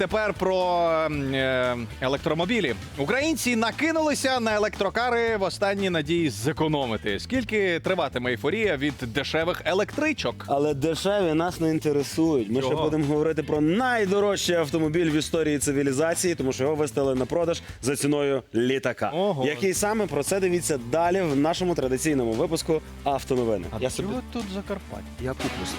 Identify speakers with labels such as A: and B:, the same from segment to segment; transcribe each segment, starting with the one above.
A: тепер про е, електромобілі. Українці накинулися на електрокари в останній надії зекономити. Скільки триватиме ейфорія від дешевих електричок?
B: Але дешеві нас не інтересують. Ми ще будемо говорити про найдорожчий автомобіль в історії цивілізації, тому що його виставили на продаж за ціною літака.
A: Ого.
B: Який саме про це дивіться далі в нашому традиційному випуску автоновини. Я собі
A: чого тут Закарпаття?
B: я куплюсь.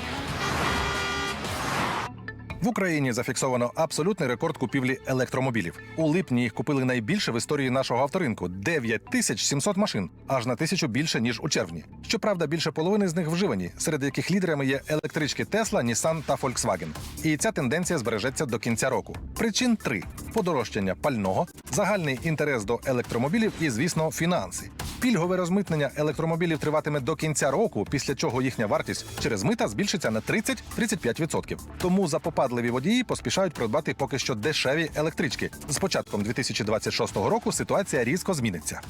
C: В Україні зафіксовано абсолютний рекорд купівлі електромобілів. У липні їх купили найбільше в історії нашого авторинку 9700 машин, аж на тисячу більше ніж у червні. Щоправда, більше половини з них вживані, серед яких лідерами є електрички Tesla, Nissan та Volkswagen. І ця тенденція збережеться до кінця року. Причин три: подорожчання пального, загальний інтерес до електромобілів і, звісно, фінанси. Пільгове розмитнення електромобілів триватиме до кінця року, після чого їхня вартість через мита збільшиться на 30-35%. Тому запопадливі водії поспішають придбати поки що дешеві електрички. З початком 2026 року ситуація різко зміниться.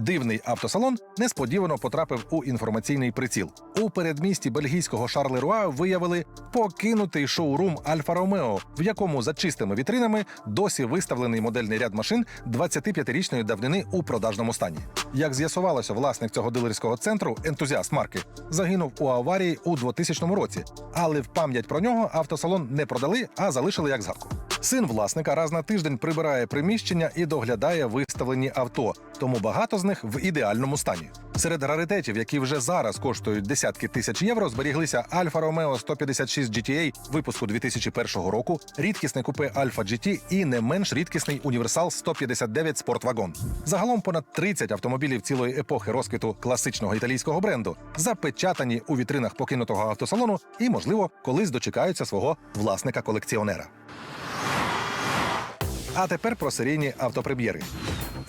C: Дивний автосалон несподівано потрапив у інформаційний приціл. У передмісті бельгійського Шарлеруа виявили покинутий шоурум Альфа Ромео, в якому за чистими вітринами досі виставлений модельний ряд машин 25-річної давнини у продажному стані. Як з'ясувалося, власник цього дилерського центру, ентузіаст марки, загинув у аварії у 2000 році, але в пам'ять про нього автосалон не продали, а залишили як згадку. Син власника раз на тиждень прибирає приміщення і доглядає виставлені авто, тому багато з них в ідеальному стані. Серед раритетів, які вже зараз коштують десятки тисяч євро, зберіглися Альфа Ромео 156 GTA випуску 2001 року, рідкісне купе Альфа GT і не менш рідкісний універсал 159 Спортвагон. Загалом понад 30 автомобілів цілої епохи розквіту класичного італійського бренду запечатані у вітринах покинутого автосалону і, можливо, колись дочекаються свого власника-колекціонера. А тепер про серійні автопрем'єри.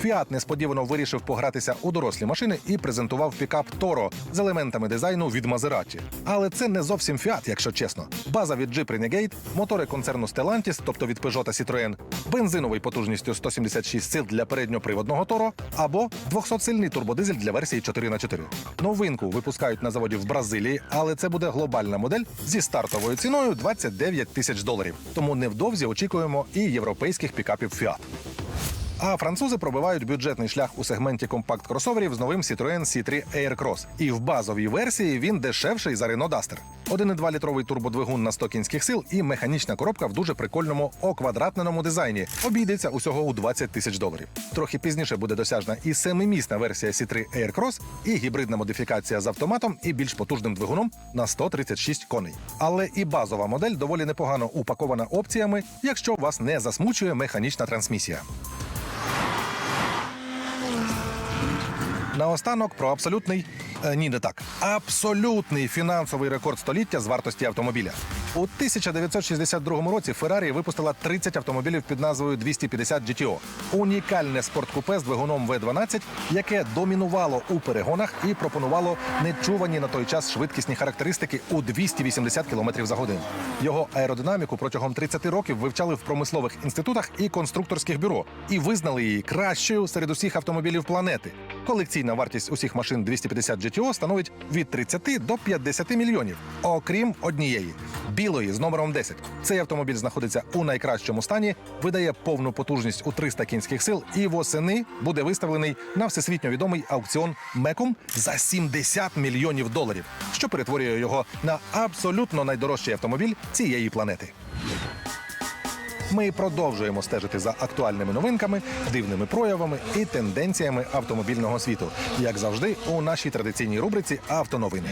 C: Фіат несподівано вирішив погратися у дорослі машини і презентував пікап Торо з елементами дизайну від Мазераті. Але це не зовсім Фіат, якщо чесно. База від Jeep Renegade, мотори концерну Stellantis, тобто від Peugeot та Citroën, бензиновий потужністю 176 сил для передньоприводного Торо або 200-сильний турбодизель для версії 4х4. Новинку випускають на заводі в Бразилії, але це буде глобальна модель зі стартовою ціною 29 тисяч доларів. Тому невдовзі очікуємо і європейських пікапів Fiat. А французи пробивають бюджетний шлях у сегменті компакт-кросоверів з новим Citroën C3 Aircross. І в базовій версії він дешевший за Renault Duster. 1,2 літровий турбодвигун на 100 кінських сил і механічна коробка в дуже прикольному оквадратненому дизайні. Обійдеться усього у 20 тисяч доларів. Трохи пізніше буде досяжна і семимісна версія C3 Aircross, і гібридна модифікація з автоматом і більш потужним двигуном на 136 коней. Але і базова модель доволі непогано упакована опціями, якщо вас не засмучує механічна трансмісія. Наостанок про абсолютний е, ні, не так. Абсолютний фінансовий рекорд століття з вартості автомобіля. У 1962 році Феррарі випустила 30 автомобілів під назвою 250 GTO. Унікальне спорткупе з двигуном V12, яке домінувало у перегонах і пропонувало нечувані на той час швидкісні характеристики у 280 км за годину. Його аеродинаміку протягом 30 років вивчали в промислових інститутах і конструкторських бюро і визнали її кращою серед усіх автомобілів планети. Колекційна вартість усіх машин 250 GTO становить від 30 до 50 мільйонів, окрім однієї білої з номером 10. Цей автомобіль знаходиться у найкращому стані, видає повну потужність у 300 кінських сил і восени буде виставлений на всесвітньо відомий аукціон Меком за 70 мільйонів доларів, що перетворює його на абсолютно найдорожчий автомобіль цієї планети. Ми продовжуємо стежити за актуальними новинками, дивними проявами і тенденціями автомобільного світу, як завжди, у нашій традиційній рубриці Автоновини.